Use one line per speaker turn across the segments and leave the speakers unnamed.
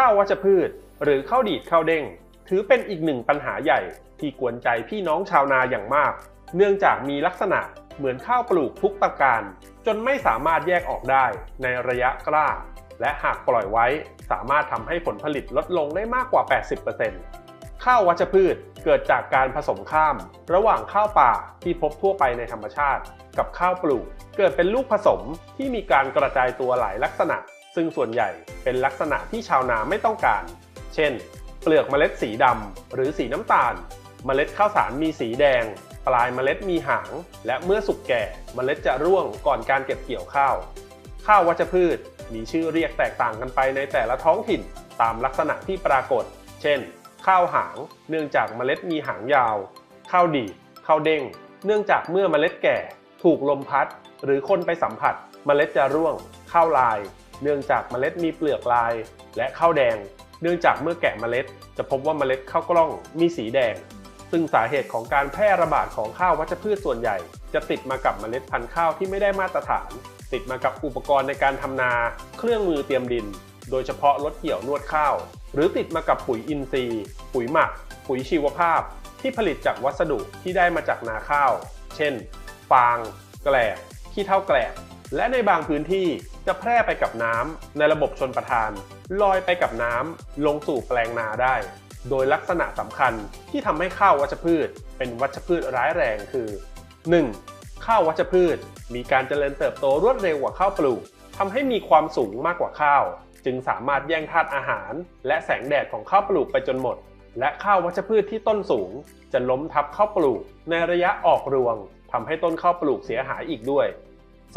ข้าววัชพืช หรือข้าวดีดข้าวเด้ง ถือเป็นอีกหนึ่งปัญหาใหญ่ที่กวนใจพี่น้องชาวนาอย่างมาก เนื่องจากมีลักษณะเหมือนข้าวปลูกทุกประการ จนไม่สามารถแยกออกได้ในระยะกล้า และหากปล่อยไว้สามารถทำให้ผลผลิตลดลงได้มากกว่า 80%ข้าววัชพืชเกิดจากการผสมข้าม ระหว่างข้าวป่าที่พบทั่วไปในธรรมชาติ กับข้าวปลูก เกิดเป็นลูกผสมที่มีการกระจายตัวหลายลักษณะ ซึ่งส่วนใหญ่เป็นลักษณะที่ชาวนาไม่ต้องการ เช่น เปลือกเมล็ดสีดำหรือสีน้ำตาล เมล็ดข้าวสารมีสีแดง ปลายเมล็ดมีหาง และเมื่อสุกแก่เมล็ดจะร่วงก่อนการเก็บเกี่ยวข้าว ข้าววัชพืชมีชื่อเรียกแตกต่างกันไปในแต่ละท้องถิ่นตามลักษณะที่ปรากฏ เช่น ข้าวหาง เนื่องจากเมล็ดมีหางยาว ข้าวดีข้าวเด้ง เนื่องจากเมื่อเมล็ดแก่ ถูกลมพัด หรือคนไปสัมผัส เมล็ดจะร่วง ข้าวลาย เนื่องจากเมล็ดมีเปลือกลายและข้าวแดง เนื่องจากเมื่อแกะเมล็ด จะพบว่าเมล็ดข้าวกล้องมีสีแดง ซึ่งสาเหตุของการแพร่ระบาดของข้าววัชพืชส่วนใหญ่ จะติดมากับเมล็ดพันธุ์ข้าวที่ไม่ได้มาตรฐาน ติดมากับอุปกรณ์ในการทำนา เครื่องมือเตรียมดิน โดยเฉพาะรถเกี่ยวนวดข้าว หรือติดมากับปุ๋ยอินทรีย์ ปุ๋ยหมัก ปุ๋ยชีวภาพ ที่ผลิตจากวัสดุที่ได้มาจากนาข้าว เช่น ฟาง แกลบขี้เถ้าแกลบและในบางพื้นที่ จะแพร่ไปกับน้ำในระบบชนประทาน ลอยไปกับน้ำลงสู่แปลงนาได้ โดยลักษณะสำคัญที่ทำให้ข้าววัชพืช เป็นวัชพืชร้ายแรงคือ 1. ข้าววัชพืช มีการเจริญเติบโตรวดเร็วกว่าข้าวปลูกทำให้มีความสูงมากกว่าข้าว จึงสามารถแย่งธาตุอาหาร และแสงแดดของข้าวปลูกไปจนหมด และข้าววัชพืชที่ต้นสูง จะล้มทับข้าวปลูก ในระยะออกรวงทำให้ต้นข้าวปลูกเสียหายอีกด้วย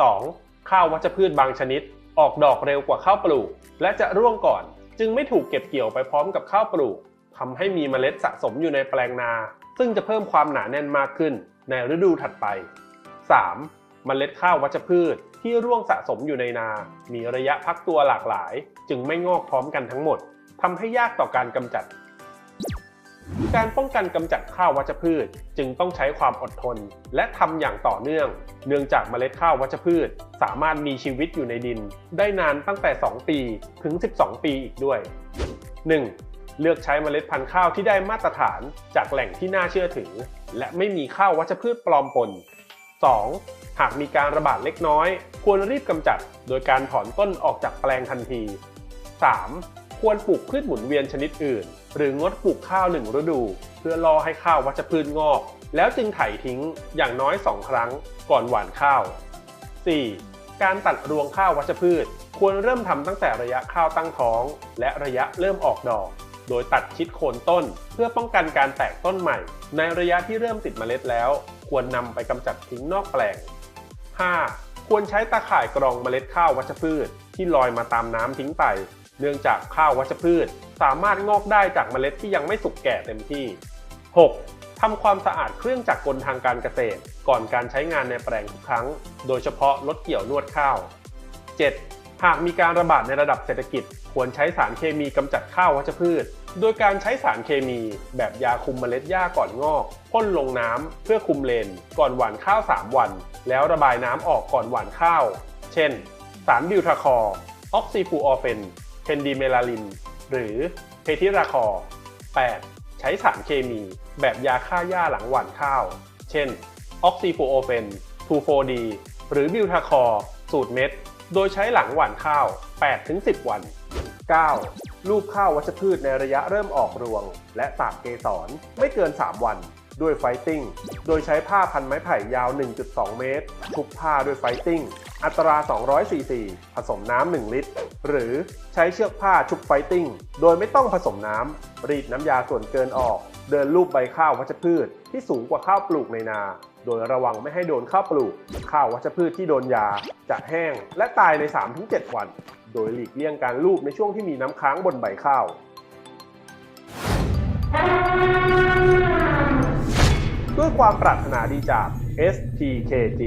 2. ข้าววัชพืชบางชนิด ออกดอกเร็วกว่าข้าวปลูก และจะร่วงก่อน จึงไม่ถูกเก็บเกี่ยวไปพร้อมกับข้าวปลูกทำให้มีเมล็ดสะสมอยู่ในแปลงนา ซึ่งจะเพิ่มความหนาแน่นมากขึ้นในฤดูถัดไป 3. เมล็ดข้าววัชพืชที่ร่วงสะสมอยู่ในนา มีระยะพักตัวหลากหลาย จึงไม่งอกพร้อมกันทั้งหมดทำให้ยากต่อการกำจัด การป้องกันกำจัดข้าววัชพืช จึงต้องใช้ความอดทน และทำอย่างต่อเนื่อง เนื่องจากเมล็ดข้าววัชพืช สามารถมีชีวิตอยู่ในดิน ได้นานตั้งแต่ 2 ปีถึง 12 ปีอีกด้วย 1. เลือกใช้เมล็ดพันธุ์ข้าวที่ได้มาตรฐานจากแหล่งที่น่าเชื่อถือ และไม่มีข้าววัชพืชปลอมปน 2. หากมีการระบาดเล็กน้อย ควรรีบกำจัด โดยการถอนต้นออกจากแปลงทันที 3. ควรปลูกพืชหมุนเวียนชนิดอื่น หรืองดปลูกข้าวหนึ่งฤดู เพื่อรอให้ข้าววัชพืชงอก แล้วจึงไถทิ้งอย่างน้อย 2 ครั้งก่อนหว่านข้าว 4. การตัดรวงข้าววัชพืช ควรเริ่มทำตั้งแต่ระยะข้าวตั้งท้อง และระยะเริ่มออกดอก โดยตัดชิดโคนต้น เพื่อป้องกันการแตกต้นใหม่ ในระยะที่เริ่มติดเมล็ดแล้ว ควรนำไปกำจัดทิ้งนอกแปลง 5. ควรใช้ตาข่ายกรองเมล็ดข้าววัชพืชที่ลอยมาตามน้ำทิ้งไป เนื่องจากข้าววัชพืช สามารถงอกได้จากเมล็ดที่ยังไม่สุกแก่เต็มที่ 6. ทำความสะอาดเครื่องจักรกลทางการเกษตร ก่อนการใช้งานในแปลงทุกครั้ง โดยเฉพาะรถเกี่ยวนวดข้าว 7. หากมีการระบาดในระดับเศรษฐกิจ ควรใช้สารเคมีกำจัดข้าววัชพืช โดยการใช้สารเคมี แบบยาคุมเมล็ดหญ้าก่อนงอกพ่นลงน้ำเพื่อคุมเลน ก่อนหว่านข้าว 3 วัน แล้วระบายน้ำออกก่อนหว่านข้าว เช่น สารบิวทาคอ ออกซิฟูออเฟน นดีเมลาลิน หรือเพทิราคอร์ 8. ใช้สารเคมี แบบยาฆ่าหญ้าหลังหว่านข้าว เช่น ออกซิฟูโอเฟนทูโฟดีหรือบิวทาคอร์สูตรเม็ด โดยใช้หลังหว่านข้าว 8-10 วัน 9. ลูกข้าววัชพืชในระยะเริ่มออกรวง และตากเกสรไม่เกิน 3 วัน ด้วยไฟติ้ง โดยใช้ผ้าพันไม้ไผ่ยาว 1.2 เมตรทุกผ้าด้วยไฟติ้ง อัตรา 200ซีซีผสมน้ำ 1 ลิตร หรือใช้เชือกผ้าชุบไฟติ้ง โดยไม่ต้องผสมน้ำรีดน้ำยาส่วนเกินออก เดินลูบใบข้าววัชพืชที่สูงกว่าข้าวปลูกในนา โดยระวังไม่ให้โดนข้าวปลูก ข้าววัชพืชที่โดนยา จะแห้งและตายใน 3-7 วัน โดยหลีกเลี่ยงการลูบในช่วงที่มีน้ำค้างบนใบข้าวด้วยความปรารถนาดีจาก STKG